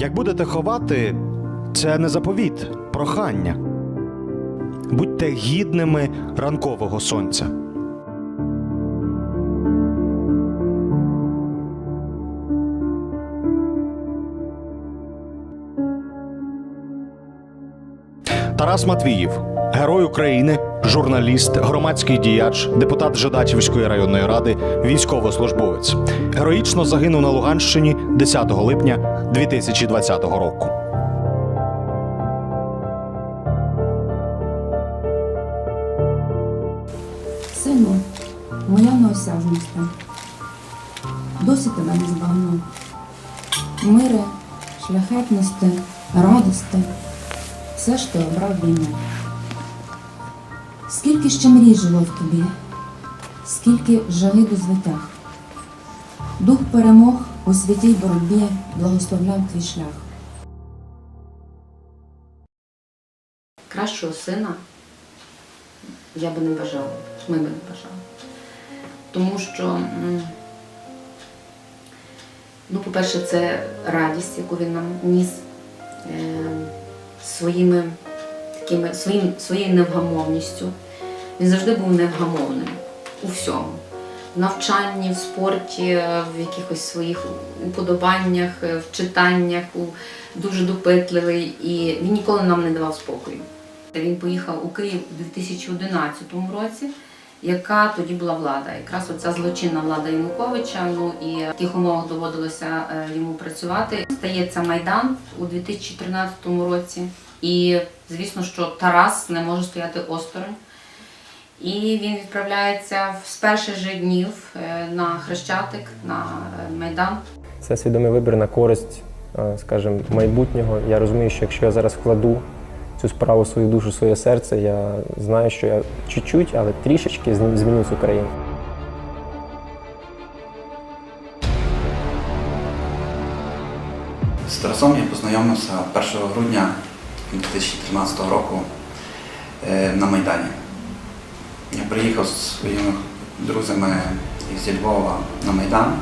Як будете ховати, це не заповіт, прохання. Будьте гідними ранкового сонця. Тарас Матвіїв, герой України, журналіст, громадський діяч, депутат Жидачівської районної ради, військовослужбовець. Героїчно загинув на Луганщині 10 липня 2020 року. Сину, моя неосяжність, досі тебе не збагну. Мире, шляхетності, радости, все ж ти обрав війну. Скільки ще мрій жило в тобі, скільки жаги до звитяг. Дух перемог у святій боротьбі благословляв твій шлях. Кращого сина я би не бажала, ми би не бажали. Тому що, ну, по-перше, це радість, яку він нам ніс е, своїми такими, своїм, своєю невгамовністю. Він завжди був невгамовним у всьому. Навчанні, в спорті, в якихось своїх уподобаннях, в читаннях, дуже допитливий, і він ніколи нам не давав спокою. Він поїхав у Київ у 2011 році, яка тоді була влада. Якраз оця злочинна влада Януковича. Ну і в таких умовах доводилося е, йому працювати. Стається Майдан у 2013 році. І звісно, що Тарас не може стояти осторонь. І він відправляється з перших же днів е, на Хрещатик, на е, Майдан. Це свідомий вибір на користь, е, скажімо, майбутнього. Я розумію, що якщо я зараз вкладу цю справу, свою душу, своє серце, я знаю, що я чуть-чуть, але трішечки зміню цю країну. З Тарасом я познайомився 1 грудня 2013 року на Майдані. Я приїхав з своїми друзями зі Львова на Майдан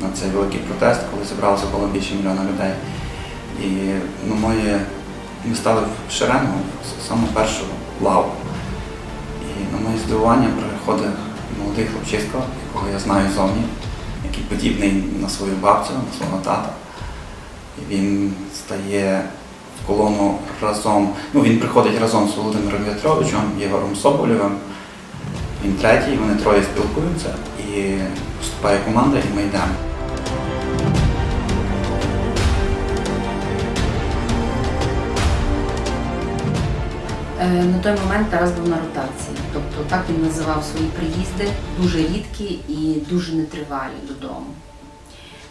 на цей великий протест, коли зібралося було більше мільйона людей. І ну, мої, ми стали в шеренгу в саму першу лаву. І на моє здивування приходить молодий хлопчисько, якого я знаю зовні, який подібний на свою бабцю, на свого тата. І він стає в колону разом. Ну, він приходить разом з Володимиром В'ятровичем, Єгором Соболєвим. Він третій, вони троє спілкуються і вступає команда, і ми йдемо. Е, На той момент Тарас був на ротації, тобто так він називав свої приїзди, дуже рідкі і дуже нетривалі додому.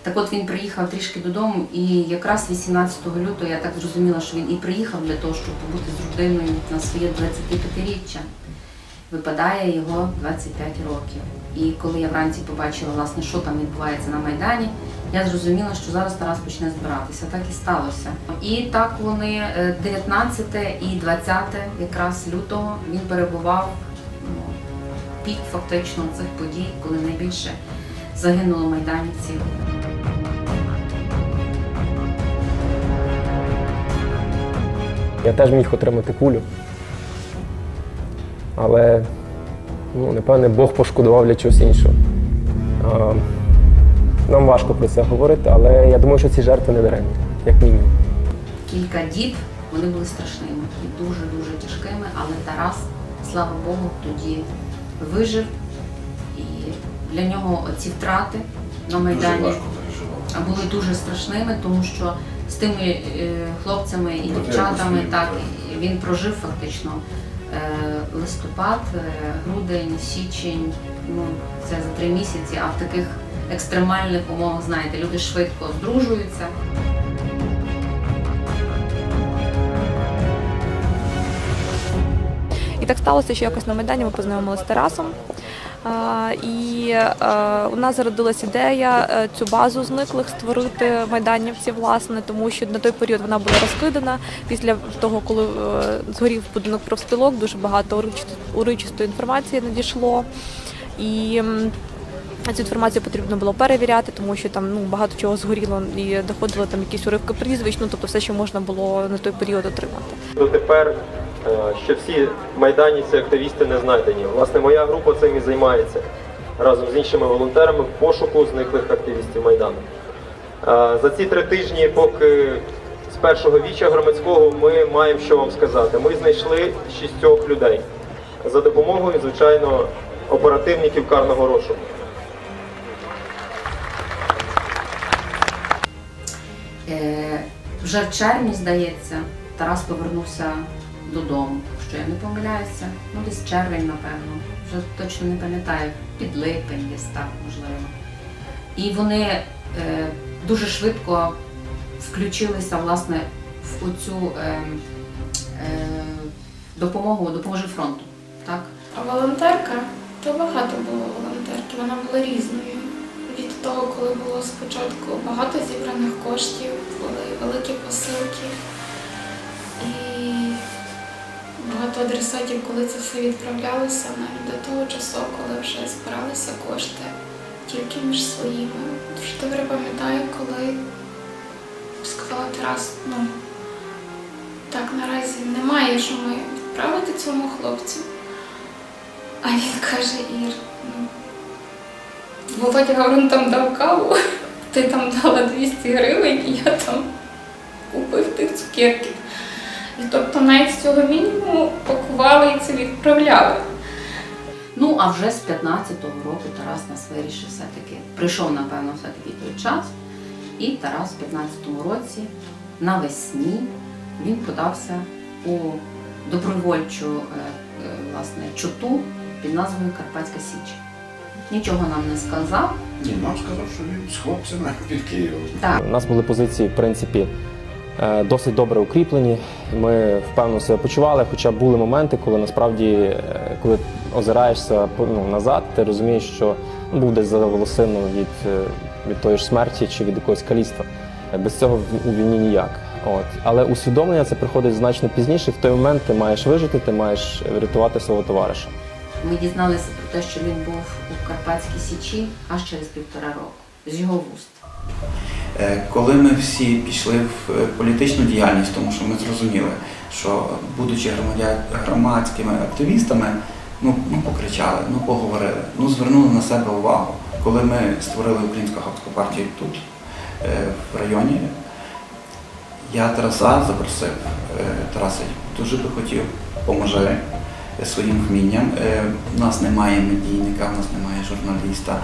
Так от він приїхав трішки додому, і якраз 18 лютого я так зрозуміла, що він і приїхав для того, щоб побути з родиною на своє 25-річчя. Випадає його 25 років. І коли я вранці побачила, власне, що там відбувається на Майдані, я зрозуміла, що зараз Тарас почне збиратися. Так і сталося. І так вони е, 19 і 20 якраз лютого він перебував ну, пік фактично цих подій, коли найбільше загинуло майданівців. Я теж міг отримати кулю. Але, ну, напевне, Бог пошкодував для чогось іншого. А, Нам важко про це говорити, але я думаю, що ці жертви не даремні, як мінімум. Кілька діб вони були страшними і дуже-дуже тяжкими, але Тарас, слава Богу, тоді вижив. І для нього ці втрати на Майдані були дуже страшними, тому що з тими е, хлопцями і дівчатами так він прожив фактично листопад, е, грудень, січень. Ну це за три місяці. А в таких екстремальних умовах, знаєте, люди швидко здружуються. І так сталося, що якось на Майдані ми познайомилися з Тарасом. І е, у нас зародилась ідея е, цю базу зниклих створити майданівці, власне, тому що на той період вона була розкидана. Після того, коли е, згорів будинок профспілок, дуже багато урочистої інформації надійшло. І Цю інформацію потрібно було перевіряти, тому що там ну багато чого згоріло і доходило там якісь уривки прізвищ, ну тобто все, що можна було на той період отримати. Дотепер е, ще всі майданівці, активісти не знайдені. Власне, моя група цим і займається разом з іншими волонтерами в пошуку зниклих активістів Майдану. Е, За ці три тижні, поки з першого віча громадського ми маємо що вам сказати. Ми знайшли шістьох людей за допомогою, звичайно, оперативників карного розшуку. Е, вже в червні, здається, Тарас повернувся додому, що я не помиляюся. Ну, десь червень, напевно. Вже точно не пам'ятаю, під липень десь так, можливо. І вони е, дуже швидко включилися власне в оцю е, е, допомогу, допоможи фронту. Так? А волонтерка, то багато було волонтерки, вона була різною. Від того, коли було спочатку багато зібраних коштів, були великі посилки багато адресатів, коли це все відправлялося, навіть до того часу, коли вже збиралися кошти тільки між своїми. Дуже добре пам'ятаю, коли сказала Тарас, ну так наразі немає, що ми відправити цьому хлопцю. А він каже, Ір, ну, Володя Гаврун там дав каву, ти там дала 200 гривень, і я там купив тих цукерків. І тобто навіть з цього мінімуму пакували і це відправляли. Ну, а вже з 15-го року Тарас нас вирішив все-таки, прийшов, напевно, все-таки той час. І Тарас в 15-му році навесні він подався у добровольчу е, е, власне, чоту під назвою Карпатська Січ. Нічого нам не сказав. Ні, нам сказав, що він з хлопцями під Києвом. Так, У нас були позиції, в принципі, досить добре укріплені. Ми впевнено себе почували, хоча були моменти, коли насправді, е, коли озираєшся ну, назад, ти розумієш, що ну, був десь за волосину від, е, від тої ж смерті чи від якогось каліцтва. Е, Без цього у війні ніяк. От. Але усвідомлення це приходить значно пізніше. В той момент ти маєш вижити, ти маєш врятувати свого товариша. ми дізналися про те, що він був у Карпатській Січі аж через півтора року, з його вуст. Е, Коли ми всі пішли в е, політичну діяльність, тому що ми зрозуміли, що будучи громадськими активістами, ну, ну покричали, ну поговорили, ну звернули на себе увагу. Коли ми створили українську громадську партію тут, е, в районі, я Тараса запросив. Тарасе, дуже би хотів, поможи своїм вмінням. Е, У нас немає медійника, у нас немає журналіста.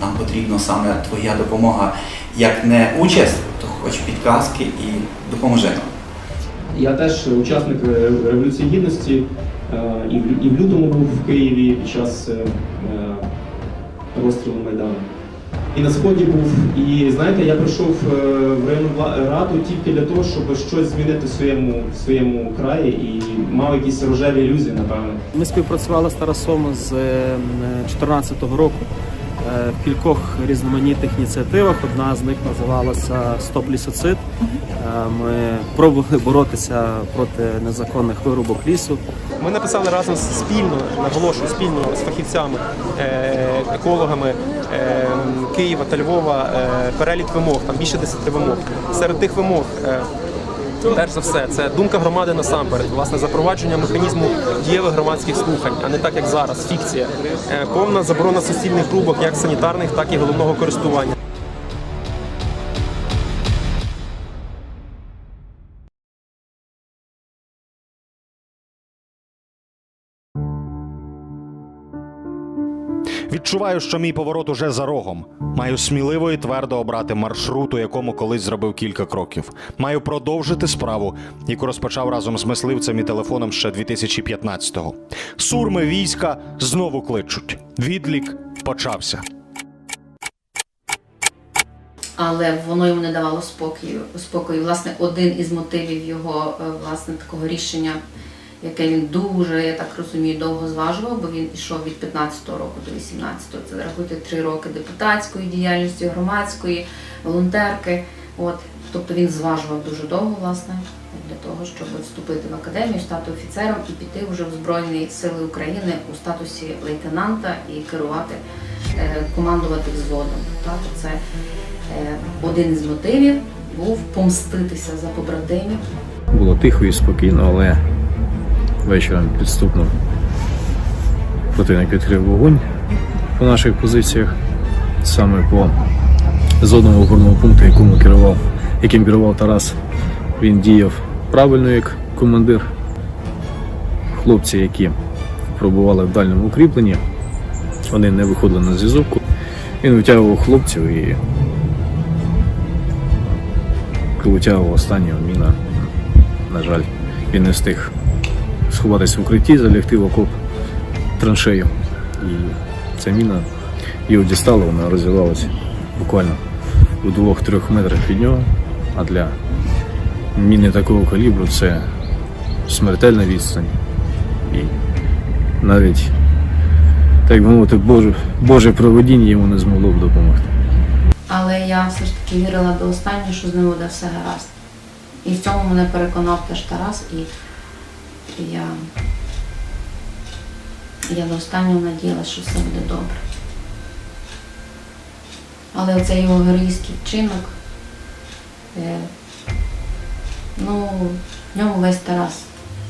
Нам потрібна саме твоя допомога. Як не участь, то хоч підказки і допоможи нам. Я теж учасник е, Революції Гідності е, і в, лютому був в Києві під час е, е, розстрілу Майдану. І на сході був. І знаєте, я прийшов е, в районну раду тільки для того, щоб щось змінити в своєму, в своєму краї і мав якісь рожеві ілюзії, напевно. Ми співпрацювали з Тарасом з 2014 року е, в кількох різноманітних ініціативах. Одна з них називалася Стоп лісоцид. Е, Ми пробували боротися проти незаконних вирубок лісу. Ми написали разом спільно, наголошую, спільно з фахівцями, е, екологами е, Києва та Львова е, перелік вимог, там більше 10 вимог. Серед тих вимог. Перш за все, це думка громади насамперед, власне, запровадження механізму дієвих громадських слухань, а не так як зараз, фікція. Е, Повна заборона суцільних рубок, як санітарних, так і головного користування. Відчуваю, що мій поворот уже за рогом. Маю сміливо і твердо обрати маршрут, у якому колись зробив кілька кроків. Маю продовжити справу, яку розпочав разом з мисливцем і телефоном ще 2015-го. Сурми війська знову кличуть. Відлік почався. але воно йому не давало спокою. спокою. Власне, один із мотивів його е, власне такого рішення, яке він дуже, я так розумію, довго зважував, бо він йшов від 15-го року до 18-го. Це рахуйте три роки депутатської діяльності, громадської, волонтерки. От, тобто він зважував дуже довго, власне, для того, щоб вступити в академію, стати офіцером і піти вже в Збройні Сили України у статусі лейтенанта і керувати е, командувати взводом. Так, це е, один із мотивів був помститися за побратимів. Було тихо і спокійно, але вечором підступно противник відкрив вогонь по наших позиціях, саме по зонному опорному пункту, якому керував, яким керував Тарас. Він діяв правильно як командир. Хлопці, які пробували в дальньому укріпленні, вони не виходили на зв'язок. Він витягував хлопців і витягував останнього міна на жаль, він не встиг сховатися в укритті, залягти в окоп траншею. І ця міна його дістала, вона розвивалася буквально у двох-трьох метрах від нього. А для міни такого калібру це смертельна відстань. І навіть, так би мовити, Боже, Боже проведіння йому не змогло б допомогти. Але я все ж таки вірила до останнього, що з ним буде все гаразд. І в цьому мене переконав теж Тарас, і я, я до останнього надіялася, що все буде добре. Але оцей його героїстський вчинок, е, ну, в ньому весь Тарас.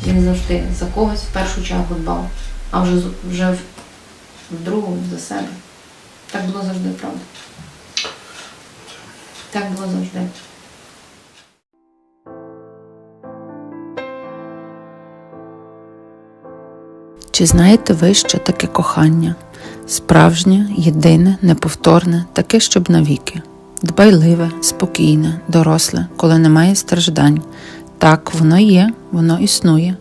Він завжди за когось в першу чергу дбав, а вже, вже в, в другу за себе. Так було завжди, правда. Так було завжди. Чи знаєте ви, що таке кохання? Справжнє, єдине, неповторне, таке, щоб навіки. Дбайливе, спокійне, доросле, коли немає страждань. Так, воно є, воно існує.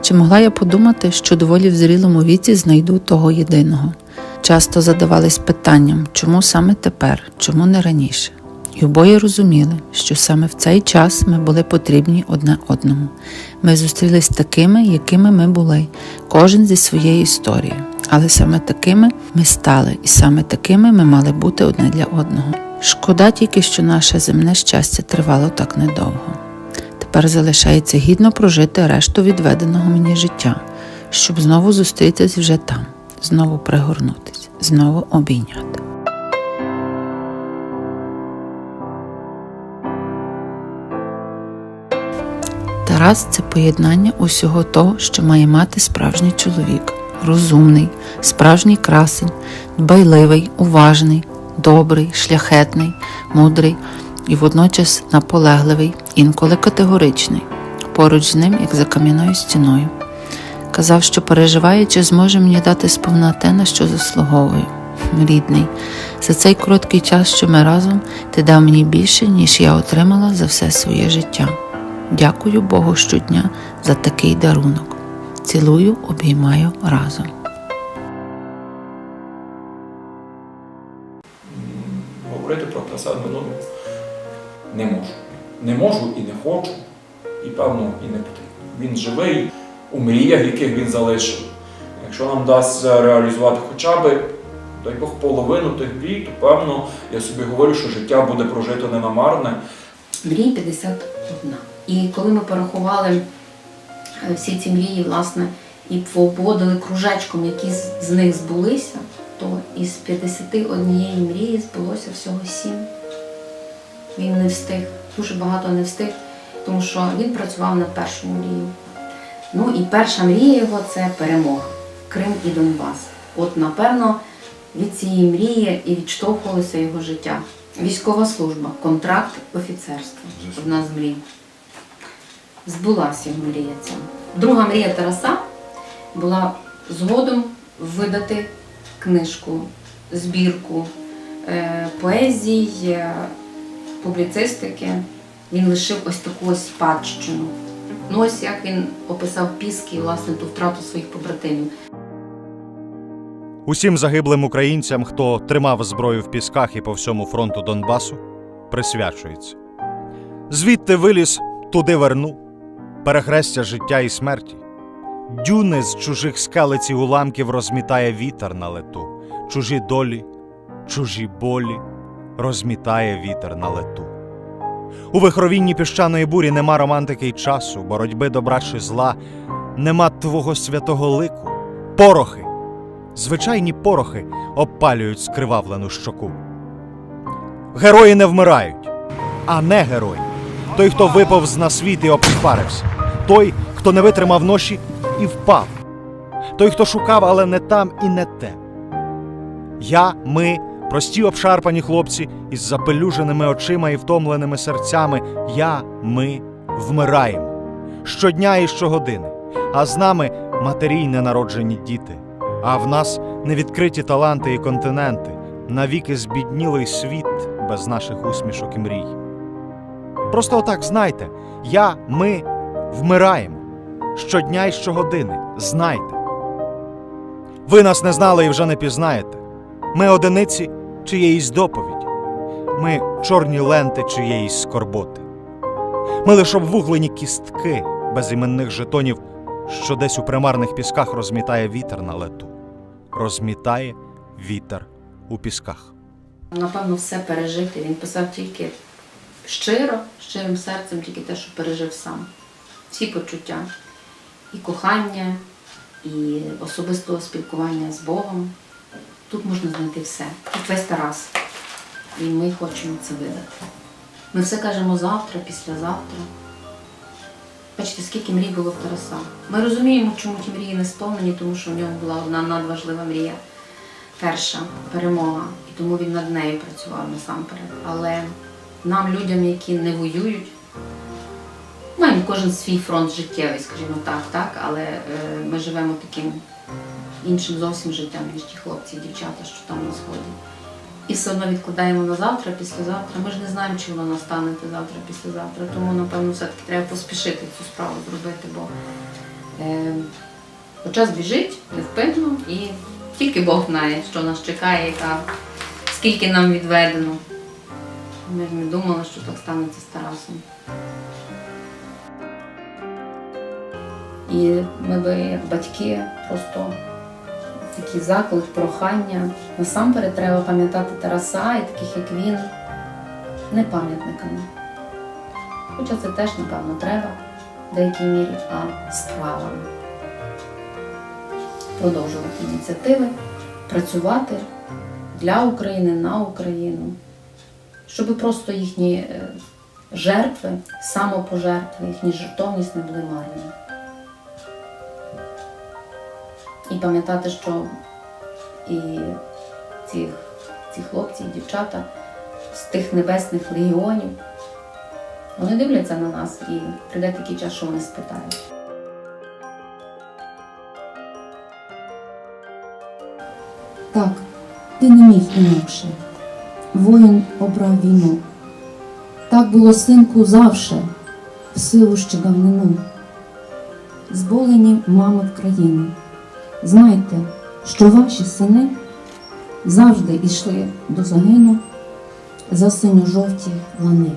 Чи могла я подумати, що доволі в зрілому віці знайду того єдиного? Часто задавались питанням, чому саме тепер, чому не раніше? І обоє розуміли, що саме в цей час ми були потрібні одне одному. Ми зустрілись такими, якими ми були, кожен зі своєю історією. Але саме такими ми стали, і саме такими ми мали бути одне для одного. Шкода тільки, що наше земне щастя тривало так недовго. Тепер залишається гідно прожити решту відведеного мені життя, щоб знову зустрітись вже там, знову пригорнутись, знову обійняти. Тарас це поєднання усього того, що має мати справжній чоловік, розумний, справжній красень, дбайливий, уважний, добрий, шляхетний, мудрий і водночас наполегливий, інколи категоричний, поруч з ним, як за кам'яною стіною. Казав, що переживає, чи зможе мені дати сповна те, на що заслуговую. Рідний, за цей короткий час, що ми разом, ти дав мені більше, ніж я отримала за все своє життя. Дякую Богу щодня за такий дарунок. Цілую, обіймаю разом. говорити про себе ну, не можу. Не можу і не хочу, і певно і не потрібно. Він живий у мріях, яких він залишив. Якщо нам вдасться реалізувати хоча б, дай Бог, половину тих мрій, то певно я собі говорю, що життя буде прожито не намарне. Мрій 51. І коли ми порахували е, всі ці мрії, власне, і поводили кружечком, які з- з них збулися, то із 51 мрії збулося всього 7. Він не встиг, дуже багато не встиг, тому що він працював над першою мрією. Ну і перша мрія його це перемога. Крим і Донбас. От, напевно, від цієї мрії і відштовхувалося його життя. Військова служба, контракт, офіцерство. Одна з мрій. Збулася мрія ця. Друга мрія Тараса була згодом видати книжку, збірку е, поезій, е, публіцистики. Він лишив ось таку ось спадщину. Ну ось як він описав Піски, власне, ту втрату своїх побратимів. Усім загиблим українцям, хто тримав зброю в пісках і по всьому фронту Донбасу, присвячується. Звідти виліз, туди верну, перехрестя життя і смерті. Дюни з чужих скалиць і уламків розмітає вітер на лету, чужі долі, чужі болі розмітає вітер на лету. У вихровінні піщаної бурі нема романтики й часу, боротьби добра чи зла, нема твого святого лику, порохи, звичайні порохи обпалюють скривавлену щоку. Герої не вмирають, а не герой. Той, хто виповз на світ і обшпарився, той, хто не витримав ноші і впав, той, хто шукав, але не там і не те. Я, ми, прості обшарпані хлопці із запелюженими очима і втомленими серцями. Я, ми вмираємо щодня і щогодини, а з нами матері й ненароджені діти, а в нас невідкриті таланти і континенти, навіки збіднілий світ без наших усмішок і мрій. Просто отак знайте, я, ми вмираємо щодня і щогодини. Знайте. Ви нас не знали і вже не пізнаєте. Ми одиниці чиєїсь доповіді, ми чорні ленти чиєїсь скорботи. Ми лише обвуглені кістки безіменних жетонів, що десь у примарних пісках розмітає вітер на лету. Розмітає вітер у пісках. Напевно, все пережити. Він писав тільки щиро, щирим серцем, тільки те, що пережив сам. Всі почуття. І кохання, і особистого спілкування з Богом. Тут можна знайти все. Тут весь Тарас. І ми хочемо це видати. Ми все кажемо завтра, післязавтра. Бачите, скільки мрій було в Тараса. Ми розуміємо, чому ті мрії не сповнені, тому що в нього була одна надважлива мрія. Перша перемога, і тому він над нею працював насамперед. Але нам, людям, які не воюють, маємо кожен свій фронт життєвий, скажімо так, так, але е, ми живемо таким іншим зовсім життям, ніж ті хлопці і дівчата, що там на сході. І все одно відкладаємо на завтра, післязавтра. Ми ж не знаємо, чи воно настане завтра, післязавтра. Тому, напевно, все-таки треба поспішити цю справу зробити, бо е, час біжить невпинно і тільки Бог знає, що нас чекає, яка, скільки нам відведено. Ми ж не думали, що так станеться з Тарасом. І ми би, як батьки, просто такий заклик, прохання. Насамперед треба пам'ятати Тараса і таких, як він, не пам'ятниками. Хоча це теж, напевно, треба в деякій мірі, а справами. Продовжувати ініціативи, працювати для України, на Україну, щоб просто їхні е, жертви, самопожертви, їхні жертовність не були марні. І пам'ятати, що і ці, ці хлопці, і дівчата з тих небесних легіонів, вони дивляться на нас і прийде такий час, що вони спитають. Так, ти не міг інакше. Воїн обрав війну. Так було синку завше, в силу ще давнину. Зболені мами в країні. Знайте, що ваші сини завжди йшли до загину за синьо-жовті лани.